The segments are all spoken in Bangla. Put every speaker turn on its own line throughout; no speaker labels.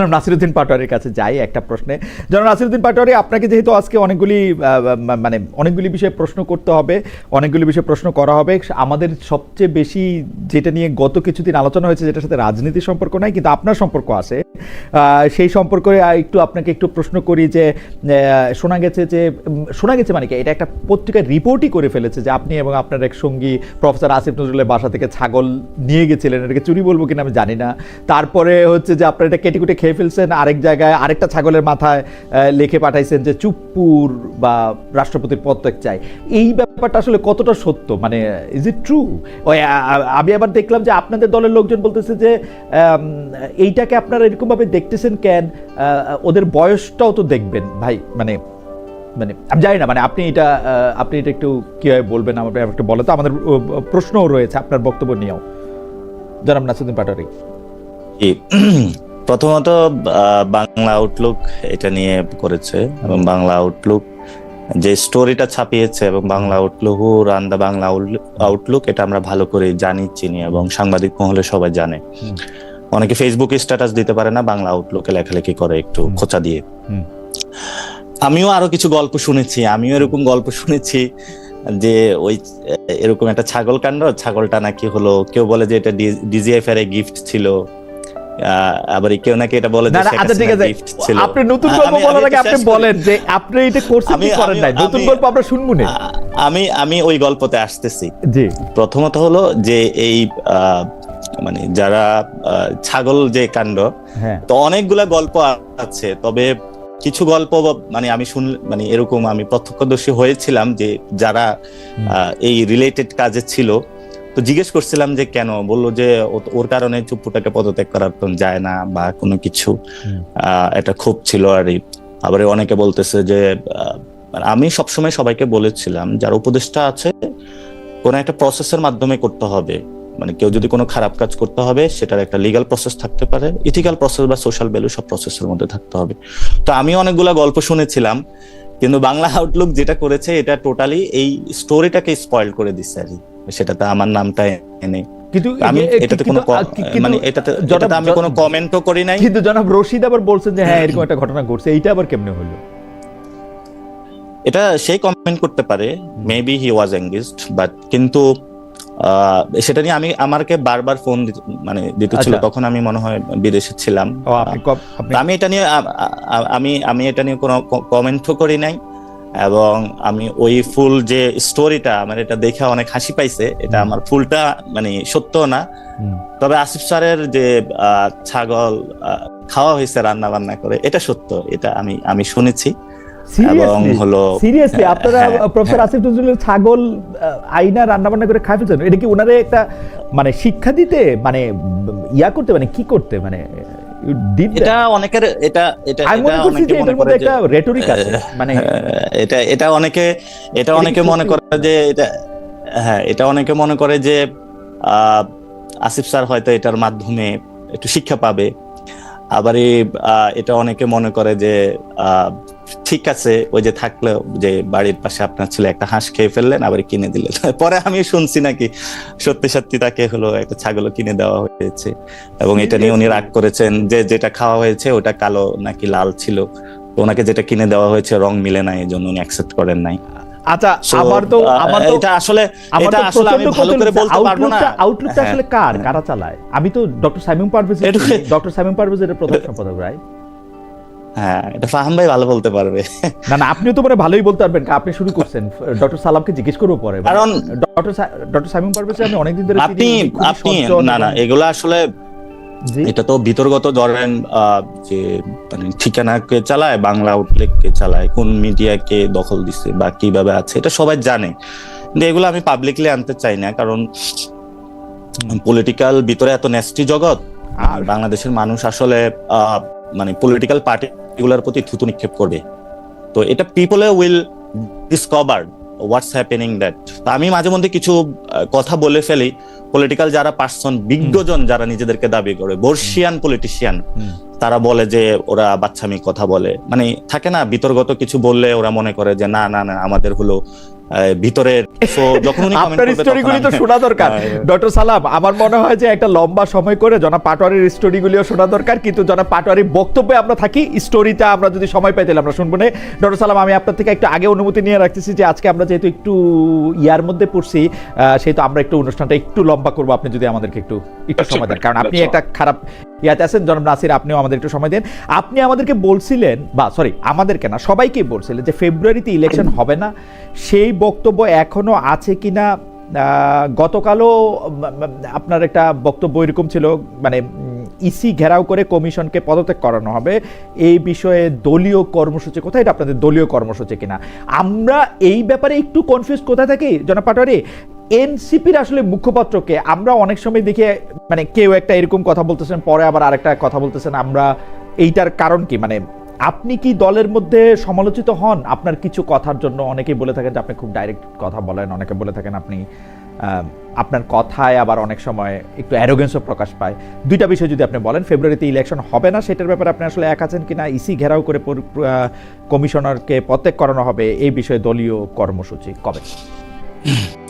জনাব নাসিরুদ্দিন পাটোয়ারির কাছে যাই একটা প্রশ্নে। জনাব নাসিরুদ্দিন পাটোয়ারি, আপনাকে যেহেতু আজকে অনেকগুলি মানে অনেকগুলি বিষয়ে প্রশ্ন করতে হবে, অনেকগুলি বিষয়ে প্রশ্ন করা হবে, আমাদের সবচেয়ে বেশি যেটা নিয়ে গত কিছুদিন আলোচনা হয়েছে যেটার সাথে রাজনীতির সম্পর্ক নাই, কিন্তু আপনার সম্পর্ক আছে। সেই সম্পর্কে একটু আপনাকে একটু প্রশ্ন করি যে শোনা গেছে যে শোনা গেছে মানে কি, এটা একটা পত্রিকার রিপোর্টই করে ফেলেছে যে আপনি এবং আপনার এক সঙ্গী প্রফেসর আসিফ নজরুলের বাসা থেকে ছাগল নিয়ে গেছিলেন, এটাকে চুরি বলব কিনা আমি জানি না। তারপরে হচ্ছে যে আপনার এটা কেটে কুটে খেয়ে ফেলছেন, আরেক জায়গায় আরেকটা ছাগলের মাথায় লিখে পাঠাইছেন যে চুপ্পুর বা রাষ্ট্রপতির পদত্যাগ চাই। এই ব্যাপারটা আসলে কতটা সত্য? মানে ইজ ইট ট্রু আমি আবার দেখলাম যে আপনাদের দলের লোকজন বলতেছে যে এইটাকে আপনারা এরকমভাবে দেখতেছেন কেন? ওদের বয়সটাও তো দেখবেন। ভাই মানে মানে আমি জানি না মানে আপনি এটা আপনি এটা একটু কীভাবে বলবেন, আমার একটু বলে তো। আমাদের প্রশ্নও রয়েছে আপনার বক্তব্য নিয়েও। জনাব নাসুদ্দিন পাটোয়ারি।
জি। প্রথমত বাংলা আউটলুক এটা নিয়ে করেছে এবং বাংলা আউটলুক যে স্টোরিটা ছাপিয়েছে এবং Bangla Outlook run the Bangla Outlook এটা আমরা ভালো করে জানি চিনি এবং সাংবাদিক মহলে সবাই জানে। অনেকে ফেসবুকে স্ট্যাটাস দিতে পারে না বাংলা আউটলুকে লেখালেখি করে একটু খোঁচা দিয়ে। আমিও আরও কিছু গল্প শুনেছি আমিও এরকম গল্প শুনেছি যে ওই এরকম একটা ছাগল কাণ্ড ছাগলটা নাকি হলো কেউ বলে যে এটা ডিজিএফ এর গিফট ছিল। আবার কেউ নাকি এটা বলে
আচ্ছা ঠিক আছে। আপনি নতুন গল্প বলার আগে আপনি বলেন যে আপনি এটা করছেন কি করেন নাই? নতুন গল্প আমরা শুনব না।
আমি আমি ওই গল্পতে আসতেছি।
জি।
প্রথমত হলো যে এই মানে যারা ছাগল যে কাণ্ড
হ্যাঁ।
তো অনেকগুলা গল্প আছে। তবে কিছু গল্প মানে আমি শুন মানে এরকম আমি প্রত্যক্ষদর্শী হয়েছিলাম যে যারা আহ, এই রিলেটেড কাজে ছিল তো জিজ্ঞেস করছিলাম যে কেন? বলল যে ওর কারণে চুপ্পুটাকে পদত্যাগ করার তো যায় না বা কোনো কিছু। এটা খুব ছিল আর। আবার অনেকে বলতেছে যে আমি সবসময় সবাইকে বলেছিলাম যার উপদেষ্টা আছে কোন একটা প্রসেসের মাধ্যমে করতে হবে। মানে কেউ যদি কোনো খারাপ কাজ করতে হবে সেটার একটা লিগাল প্রসেস থাকতে পারে। ইথিক্যাল প্রসেস বা সোশ্যাল ভ্যালু সব প্রসেসের মধ্যে থাকতে হবে। তো আমি অনেকগুলা গল্প শুনেছিলাম কিন্তু বাংলা আউটলুক যেটা করেছে এটা টোটালি এই স্টোরিটাকে স্পয়েল করে দিচ্ছে আর কি। সেটাতে আমার নামটা এনে
কিন্তু
আমি এটাতে কোনো মানে এটাতে এটাতে আমি কোনো কমেন্টও করি নাই।
কিন্তু জনাব রশিদ আবার বলছেন যে হ্যাঁ এরকম একটা ঘটনা ঘটছে এইটা আবার কেমনে হলো?
এটা সেই কমেন্ট করতে পারে maybe he was engaged but কিন্তু সেটা নিয়ে আমি আমাকে বারবার ফোন মানে দিতে ছিল
আচ্ছা।
তখন আমি মনে হয় বিদেশে ছিলাম। আমি এটা নিয়ে আমি আমি এটা নিয়ে কোনো কমেন্টও করি নাই। এবং আমি ওই ফুল যে স্টোরিটা আমার এটা দেখে অনেক হাসি পাইছে এটা আমার ফুলটা মানে সত্য না। তবে আসিফ স্যারের যে ছাগল খাওয়া হয়েছে রান্না বান্না করে এটা সত্য এটা আমি আমি শুনেছি। এবং হলো
সিরিয়াসলি
হ্যাঁ,
আপনারা
হ্যাঁ,
প্রফেসর
হ্যাঁ।
আসিফ নজরুলের ছাগল আইনা রান্না বান্না করে খাই ফেলছেন? এটা কি ওনারে একটা মানে শিক্ষা দিতে মানে ইয়া করতে মানে কি করতে মানে?
এটা অনেকের এটা এটা
আমি মনে করছি
অনেকে
যে এটার মধ্যে একটা রেটরিক আছে মানে
এটা এটা অনেকে এটা অনেকে মনে করে যে এটা হ্যাঁ এটা অনেকে মনে করে যে আহ, আসিফ স্যার হয়তো এটার মাধ্যমে একটু শিক্ষা পাবে। আবার আহ, এটা অনেকে মনে করে যে আহ, ঠিক আছে ওই যে থাকল যে বাড়ির পাশে আপনার ছেলে একটা হাঁস খেয়ে ফেললেন আবার কিনে দিলেন। পরে আমি শুনছি নাকি সত্যি সত্যি তাকে হলো একটা ছাগল কিনে দেওয়া হয়েছে। এবং এটা নিয়ে উনি রাগ করেছেন যে যেটা খাওয়া হয়েছে ওটা কালো নাকি লাল ছিল। ওনাকে যেটা কিনে দেওয়া হয়েছে রং মিলে নাই এই জন্য উনি অ্যাকসেপ্ট করেন নাই।
আচ্ছা আমার তো আমার তো
এটা আসলে এটা আসলে আমি ভালো করে বলতে পারব না।
আউটলুকটা
হ্যাঁ।
আসলে কার? কারা চালায়? আমি তো doctor Simon Parvez doctor Simon Parvez এর প্রধান সম্পাদক রাই
হ্যাঁ এটা ফাহাম ভাই ভালো বলতে পারবে।
না না আপনিও তো মানে ভালোই বলতে পারবেন। আপনি শুরু করছেন। ডক্টর সালামকে জিজ্ঞেস করব পরে।
কারণ
ডক্টর ডক্টর পারভেজ আমি অনেকদিন ধরে
আপনি আপনি না না এগুলো আসলে এটা তো ভিতরগত ধরেন যে মানে ঠিকানাকে চালায় বাংলা আউটলেটকে চালায় কোন মিডিয়াকে দখল দিছে বা কীভাবে আছে এটা সবাই জানে। কিন্তু এগুলো আমি পাবলিকলি আনতে চাই না কারণ পলিটিক্যাল ভিতরে এত নেস্টি জগৎ বাংলাদেশের মানুষ আসলে আহ, মানে পলিটিক্যাল পার্টিগুলোর প্রতি থুতু নিক্ষেপ করবে। তো এটা people will discover what's happening that আমি মাঝে মধ্যে কিছু কথা বলে ফেলি। পলিটিক্যাল যারা পার্সন বিজ্ঞজন যারা নিজেদেরকে দাবি করে, বর্ষিয়ান পলিটিশিয়ান তারা বলে যে ওরা বাচ্চামি কথা বলে। মানে থাকে না, বিতর্গত কিছু বললে ওরা মনে করে যে না না না, আমাদের হলো যখন উনি
আপনার স্টোরিগুলি তো শোনা দরকার।
হ্যাঁ,
ডক্টর সালাম আমার মনে হয় যে একটা লম্বা সময় করে জনাব পাটোয়ারির স্টোরিগুলিও শোনা দরকার কিন্তু জনাব পাটোয়ারির বক্তব্যে আমরা থাকি স্টোরিটা আমরা যদি সময় পাই তাহলে আমরা শুনব না। ডক্টর সালাম আমি আপনার থেকে একটু আগে অনুমতি নিয়ে রাখতেছি যে আজকে আমরা যেহেতু একটু ইয়ার মধ্যে পড়ছি সেহেতু আমরা একটু অনুষ্ঠানটা একটু লম্বা করব আপনি যদি আমাদেরকে একটু একটু সময় দেন। কারণ আপনি একটা খারাপ ইয়াতে আছেন জনাব নাসির আপনিও আমাদের একটু সময় দেন। আপনি আমাদেরকে বলছিলেন বা সরি আমাদেরকে না সবাইকে বলছিলেন যে ফেব্রুয়ারিতে ইলেকশন হবে না। সেই বক্তব্য এখনও আছে কিনা? আহ, গতকালও আপনার একটা বক্তব্য এরকম ছিল মানে ইসি ঘেরাও করে কমিশনকে পদত্যাগ করানো হবে। এই বিষয়ে দলীয় কর্মসূচি কোথায়? এটা আপনাদের দলীয় কর্মসূচি কিনা? আমরা এই ব্যাপারে একটু কনফিউজ কোথায় থাকি? জনাব পাটোয়ারি এনসিপির আসলে মুখপাত্রকে আমরা অনেক সময় দেখে মানে কেউ একটা এরকম কথা বলতেছেন, পরে আবার আরেকটা কথা বলতেছেন, আমরা এইটার কারণ কি? মানে আপনি কি দলের মধ্যে সমালোচিত হন? আপনার কিছু কথার জন্য অনেকেই বলে থাকেন যে আপনি খুব ডাইরেক্ট কথা বলেন, অনেকে বলে থাকেন আপনি আপনার কথায় আবার অনেক সময় একটু অ্যারোগেন্সও প্রকাশ পায়। দুইটা বিষয় যদি আপনি বলেন ফেব্রুয়ারিতে ইলেকশন হবে না, সেটার ব্যাপারে আপনি আসলে এক আছেন কিনা? ইসি ঘেরাও করে কমিশনারকে প্রত্যেক করানো হবে, এই বিষয়ে দলীয় কর্মসূচি কবে?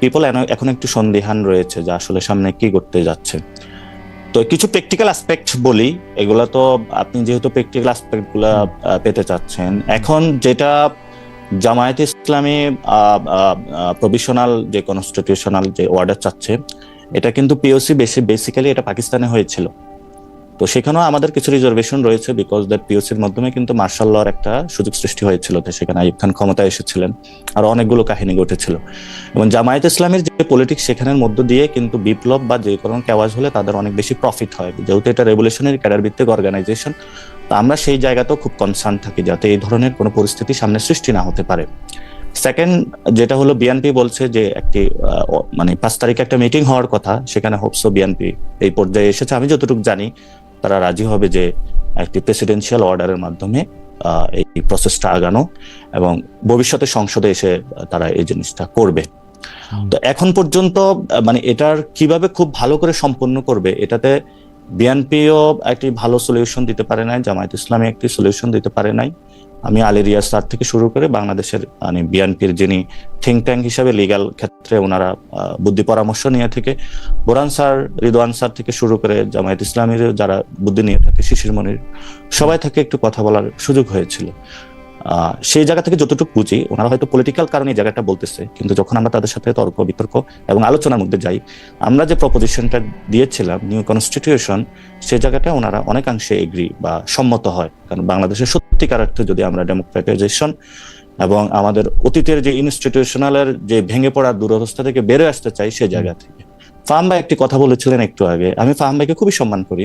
পিপল এখন একটু সন্দিহান রয়েছে যে আসলে সামনে কি করতে যাচ্ছে। তো কিছু প্র্যাকটিক্যাল অ্যাসপেক্ট বলি এগুলো তো আপনি যেহেতু প্র্যাকটিক্যাল অ্যাসপেক্টগুলো পেতে চাচ্ছেন এখন যেটা জামায়াত ইসলামী প্রভিশনাল যে কনস্টিটিউশনাল যে অর্ডার চাচ্ছে এটা কিন্তু পিওসি বেশি বেসিক্যালি এটা পাকিস্তানে হয়েছিল। তো সেখানেও আমাদের কিছু রিজার্ভেশন রয়েছে বিকজ দ্যাট পিওসির মাধ্যমে কিন্তু মার্শাল লর একটা সুযোগ সৃষ্টি হয়েছিল সেখানে আইব খান ক্ষমতায় এসেছিলেন আর অনেকগুলো কাহিনী ঘটেছিল। এবং জামায়াত ইসলামের যে পলিটিক্স সেখানের মধ্য দিয়ে কিন্তু বিপ্লব বা যে কোনো কেওয়াজ হলে তাদের অনেক বেশি প্রফিট হয়। যেহেতু এটা রেভলিউশনারি ক্যাডার ভিত্তিক অর্গানাইজেশন তো আমরা সেই জায়গাতেও খুব কনসার্ন থাকি যাতে এই ধরনের কোনো পরিস্থিতি সামনে সৃষ্টি না হতে পারে। সেকেন্ড যেটা হলো বিএনপি বলছে যে একটি মানে পাঁচ তারিখে একটা মিটিং হওয়ার কথা সেখানে হোপসো বিএনপি এই পর্যায়ে এসেছে। আমি যতটুকু জানি তারা রাজি হবে যে একটি প্রেসিডেন্সিয়াল অর্ডারের মাধ্যমে এই প্রসেসটা আগানো এবং ভবিষ্যতে সংসদে এসে তারা এই জিনিসটা করবে। তো এখন পর্যন্ত মানে এটার কীভাবে খুব ভালো করে সম্পন্ন করবে এটাতে বিএনপিও একটি ভালো সলিউশন দিতে পারে নাই জামায়াত ইসলামী একটি সলিউশন দিতে পারে নাই। আমি আলেরিয়া স্যার থেকে শুরু করে বাংলাদেশের মানে বিএনপির যিনি থিঙ্ক ট্যাঙ্ক হিসাবে লিগাল ক্ষেত্রে ওনারা বুদ্ধি পরামর্শ নিয়ে থেকে বোরান স্যার, রিদওয়ান স্যার থেকে শুরু করে জামায়াত ইসলামীর যারা বুদ্ধি নিয়ে থাকে, শিশির মনির, সবাই থেকে একটু কথা বলার সুযোগ হয়েছিল। সেই জায়গা থেকে যতটুকু বুঝি, ওনারা হয়তো পলিটিক্যাল কারণে এই জায়গাটা বলতেছে, কিন্তু যখন আমরা তাদের সাথে তর্ক, বিতর্ক এবং আলোচনার মধ্যে যাই, আমরা যে প্রপোজিশনটা দিয়েছিলাম নিউ কনস্টিটিউশন সেই জায়গাটা ওনারা অনেকাংশে এগ্রি বা সম্মত হয়। কারণ বাংলাদেশের সত্যিকার অর্থে যদি আমরা ডেমোক্রেটাইজেশন এবং আমাদের অতীতের যে ইনস্টিটিউশনালের যে ভেঙে পড়ার দুরবস্থা থেকে বেরোয় আসতে চাই, সেই জায়গা থেকে। ফাহাম ভাই একটি কথা বলেছিলেন একটু আগে, আমি ফাহাম ভাইকে খুবই সম্মান করি,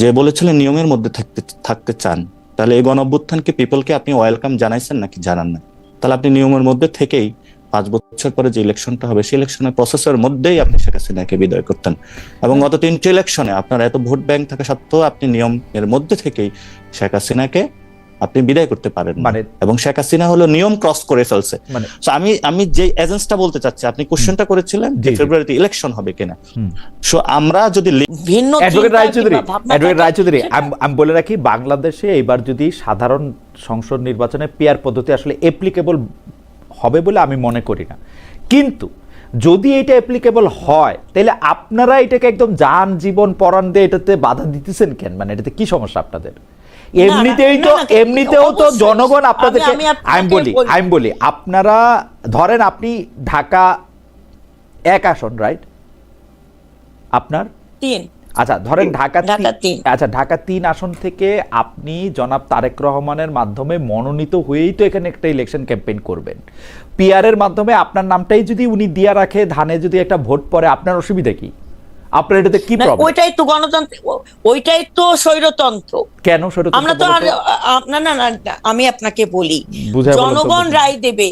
যে বলেছিলেন নিয়মের মধ্যে থাকতে থাকতে চান। তাহলে এই গণঅভ্যুত্থানকে পিপলকে আপনি ওয়েলকাম জানাইছেন নাকি জানান না তাহলে আপনি নিয়মের মধ্যে থেকেই পাঁচ বছর পরে যে ইলেকশনটা হবে, সেই ইলেকশনের প্রসেসের মধ্যেই আপনি শেখ হাসিনাকে বিদায় করতেন। এবং গত তিনটি ইলেকশনে আপনার এত ভোট ব্যাংক থাকা সত্ত্বেও আপনি নিয়মের মধ্যে থেকেই শেখ হাসিনাকে আপনি বিদায় করতে পারেন
মানে
এবং শেখ হাসিনা হলো নিয়ম ক্রস করে ফেলছে।
মানে
আমি আমি যে এজেন্সটা বলতে চাচ্ছি আপনি কোশ্চেনটা করেছিলেন
জি।
ফেব্রুয়ারিতে ইলেকশন হবে কিনা। সো আমরা যদি
ভিন্ন
অ্যাডভোকেট রায়চৌধুরী অ্যাডভোকেট রায়চৌধুরী আমি আমি বলে রাখি বাংলাদেশে এবার যদি সাধারণ সংসদ নির্বাচনে পেয়ার পদ্ধতি আসলে অ্যাপ্লিকেবল হবে বলে আমি মনে করি না। কিন্তু যদি এটা অ্যাপ্লিকেবল হয় তাহলে আপনারা এটাকে একদম যান জীবন পরাণ দিয়ে এটাতে বাধা দিতেছেন কেন? মানে এটাতে কি সমস্যা আপনাদের? এমনিতেই তো এমনিতেও তো জনগণ আপনাদেরকে
আমি
বলি। আমি বলি আপনারা ধরেন আপনি ঢাকা এক আসন রাইট আপনার
তিন
আচ্ছা ধরেন ঢাকা। আচ্ছা ঢাকা তিন আসন থেকে আপনি জনাব তারেক রহমানের মাধ্যমে মনোনীত হয়েই তো এখানে একটা ইলেকশন ক্যাম্পেইন করবেন পিআরের মাধ্যমে আপনার নামটাই যদি উনি দিয়া রাখে ধানে যদি একটা ভোট পড়ে আপনার অসুবিধা কি আপনার এটাতে কি প্রবলেম
ওইটাই তো গণতন্ত্র ওইটাই তো স্বৈরতন্ত্র।
কেন
আমরা তো না না না, আমি আপনাকে বলি জনগণ রায় দেবে।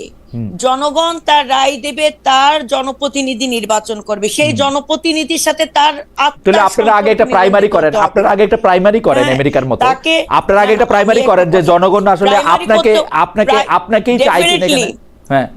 জনগণ তার রায় দেবে তার জনপ্রতিনিধি নির্বাচন করবে। সেই জনপ্রতিনিধির সাথে তার
তাহলে আপনারা আগে একটা প্রাইমারি করেন আপনারা আগে একটা প্রাইমারি করেন
হ্যাঁ,
আমেরিকার মতো। আপনারা আগে একটা প্রাইমারি করেন যে জনগণ আসলে আপনাকে আপনাকে আপনাকেই
definitely,
হ্যাঁ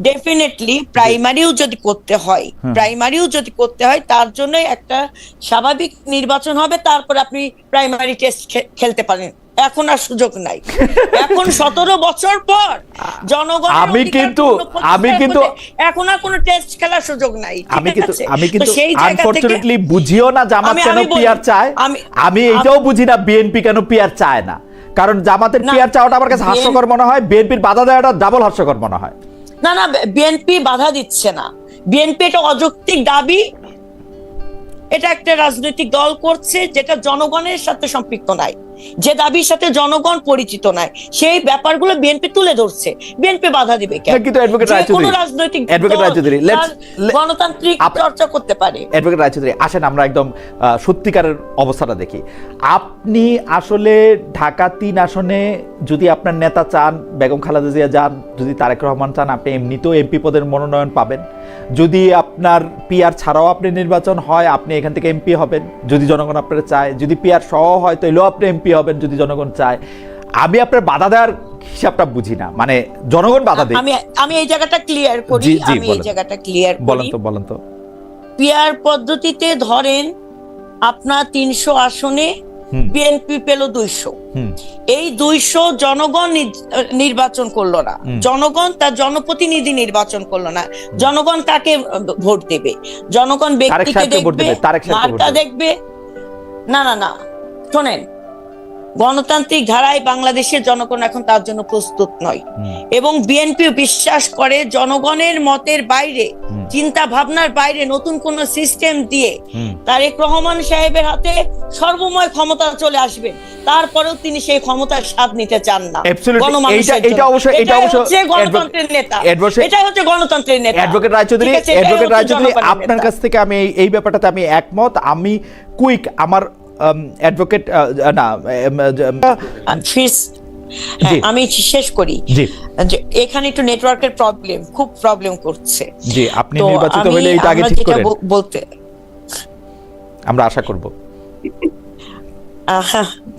ডেফিনেটলি প্রাইমারিও যদি করতে হয়। প্রাইমারিও যদি করতে হয় তার জন্য একটা স্বাভাবিক নির্বাচন হবে তারপর আপনি প্রাইমারি টেস্ট খেলতে পারেন। এখন আর সুযোগ নাই। এখন সতেরো বছর পর জনগণ
আমি কিন্তু- আমি কিন্তু-
এখন আর কোনো টেস্ট খেলার সুযোগ নাই।
আমি কিন্তু আমি কিন্তু আনফরচুনেটলি বুঝিও না জামাত কেন পিয়ার চায়।
আমি-
আমি এইটাও বুঝি না বিএনপি কেন পিয়ার চায় না। কারণ জামাতের পিয়ার চাওয়াটা আমার কাছে হাস্যকর মনে হয় বিএনপির বাধা দেওয়াটা ডাবল হাস্যকর মনে হয়।
না না বিএনপি বাধা দিচ্ছে না। বিএনপি এটা অযৌক্তিক দাবি। এটা একটা রাজনৈতিক দল করছে, যেটা জনগণের সাথে সম্পৃক্ত নাই। যে দাবির সাথে জনগণ পরিচিত নাই সেই ব্যাপারগুলো বিএনপি তুলে ধরছে। বিএনপি বাধা দিবে কেন?
কিন্তু
যে
রায়চৌধুরী,
কোনো রাজনৈতিক দল
রায়চৌধুরী,
গণতান্ত্রিক চর্চা করতে পারে।
অ্যাডভোকেট রায়চৌধুরী আসেন আমরা একদম সত্যিকারের অবস্থাটা দেখি। আপনি আসলে ঢাকা তিন আসনে যদি আপনার নেতা চান বেগম খালেদা জিয়া যান যদি তারেক রহমান চান আপনি এমনিতেও এমপি পদের মনোনয়ন পাবেন। যদি আপনার পিআর ছাড়াও আপনি নির্বাচন হয় আপনি এখান থেকে এমপি হবেন। যদি জনগণ আপনার চায় যদি পিআর সহ হয় তাহলেও আপনি এমপি হবেন যদি জনগণ চায়। আমি আপনার বাধা দেওয়ার হিসাবটা বুঝি না। মানে জনগণ বাধা দেয়।
আমি আমি এই জায়গাটা ক্লিয়ার করি আমি এই জায়গাটা ক্লিয়ার
বলেন তো বলেন তো।
পিয়ার পদ্ধতিতে ধরেন আপনার তিনশো আসনে বিএনপি পেল দুইশো। এই দুইশো জনগণ নির্বাচন করল না। জনগণ তার জনপ্রতিনিধি নির্বাচন করল না। জনগণ কাকে ভোট দেবে? জনগণ ব্যক্তিকে দেখবে মার্কা। দেখবে? না না না। শোনেন গণতান্ত্রিক ধারায় বাংলাদেশের জনগণ এখন তার জন্য প্রস্তুত নয়। এবং বিএনপি বিশ্বাস করে জনগণের মতের বাইরে চিন্তা ভাবনার বাইরে নতুন কোন সিস্টেম দিয়ে তারেক রহমান সাহেবের হাতে সর্বময় ক্ষমতা চলে আসবে। তারপরেও তিনি সেই ক্ষমতার স্বাদ নিতে চান না।
এটা অবশ্য-
হচ্ছে গণতন্ত্রের নেতা। এটাই হচ্ছে গণতন্ত্রের নেতা।
অ্যাডভোকেট রায়চৌধুরী অ্যাডভোকেট রায়চৌধুরী আপনার কাছ থেকে আমি এই ব্যাপারটাতে আমি একমত। আমি কুইক আমার অ্যাডভোকেট না um,
আর ফিস- হ্যাঁ, আমি শেষ করি। এখানে একটু নেটওয়ার্কের প্রবলেম খুব প্রবলেম করছে।
জি আপনি নির্বাচিত হলে এটা আগে ঠিক করেন।
বল- বলতে
আমরা আশা করব।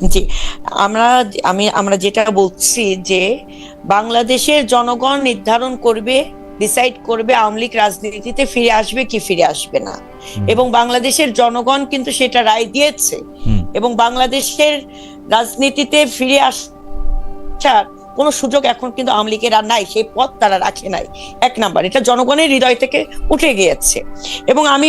জি। আমরা আমি আমরা যেটা বলছি যে বাংলাদেশের জনগণ নির্ধারণ করবে ডিসাইড করবে আওয়ামী লীগ রাজনীতিতে ফিরে আসবে কি ফিরে আসবে না। এবং বাংলাদেশের জনগণ কিন্তু সেটা রায় দিয়েছে। এবং বাংলাদেশের রাজনীতিতে ফিরে আসার কোনো সুযোগ এখন কিন্তু আওয়ামী লীগের আর নাই সেই পথ তারা রাখে নাই। এক নাম্বার এটা জনগণের হৃদয় থেকে উঠে গিয়েছে। এবং আমি